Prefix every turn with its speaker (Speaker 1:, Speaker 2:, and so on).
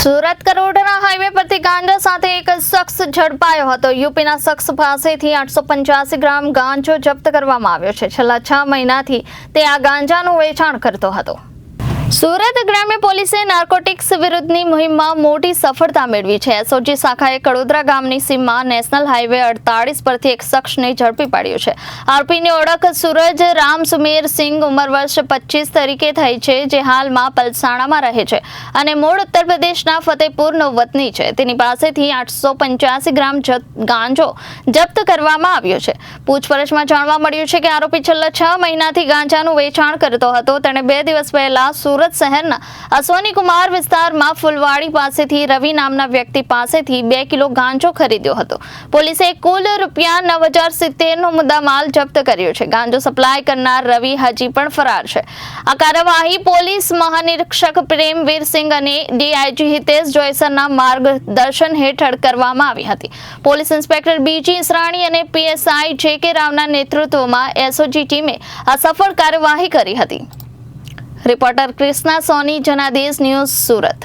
Speaker 1: સુરત કરોડના હાઈવે પરથી ગાંજા સાથે એક શખ્સ ઝડપાયો હતો. યુપીના શખ્સ પાસેથી આઠસો પંચ્યાસી ગ્રામ ગાંજો જપ્ત કરવામાં આવ્યો છે. છેલ્લા છ મહિનાથી તે આ ગાંજાનું વેચાણ કરતો હતો. સુરત ગ્રામ્ય પોલીસે નાર્કોટિક્સ વિરુદ્ધની મુહિમમાં મોટી સફળતા મેળવી છે. એસઓજી શાખાએ કડોદરા ગામની સીમમાં નેશનલ હાઈવે અડતાળીસ પરથી એક શખ્સને ઝડપી પાડ્યો છે. આરોપીની ઓળખ સુરજ રામ સુમેર સિંઘ ઉંમર વર્ષ પચીસ તરીકે થઈ છે, જે હાલમાં પલસાણામાં રહે છે અને મૂળ ઉત્તર પ્રદેશના ફતેપુરનો વતની છે. તેની પાસેથી આઠસો પંચ્યાસી ગ્રામ ગાંજો જપ્ત કરવામાં આવ્યો છે. પૂછપરછમાં જાણવા મળ્યું છે કે આરોપી છેલ્લા છ મહિનાથી ગાંજાનું વેચાણ કરતો હતો. તેણે બે દિવસ પહેલા સુરત શહેરના અશ્વની કુમાર વિસ્તારમાં ફુલવાડી પાસેથી રવિ નામના વ્યક્તિ પાસેથી બે કિલો ગાંજો ખરીદ્યો હતો. પોલીસે કુલ રૂપિયા નવ હજાર સિત્તેરનો મુદ્દામાલ જપ્ત કર્યો છે. ગાંજો સપ્લાય કરનાર રવિ હજી પણ ફરાર છે. આ કાર્યવાહી પોલીસ મહાનિરીક્ષક પ્રેમવીર સિંઘ અને ડીઆઈજી હિતેશ જોયસરના માર્ગદર્શન હેઠળ કરવામાં આવી હતી. પોલીસ ઇન્સ્પેક્ટર બીજી ઇસરાણી અને પીએસઆઈ જે કે રાવના નેતૃત્વમાં એસઓજી ટીમે આ સફળ કાર્યવાહી કરી હતી. Reporter Krishna Soni Janadesh news Surat.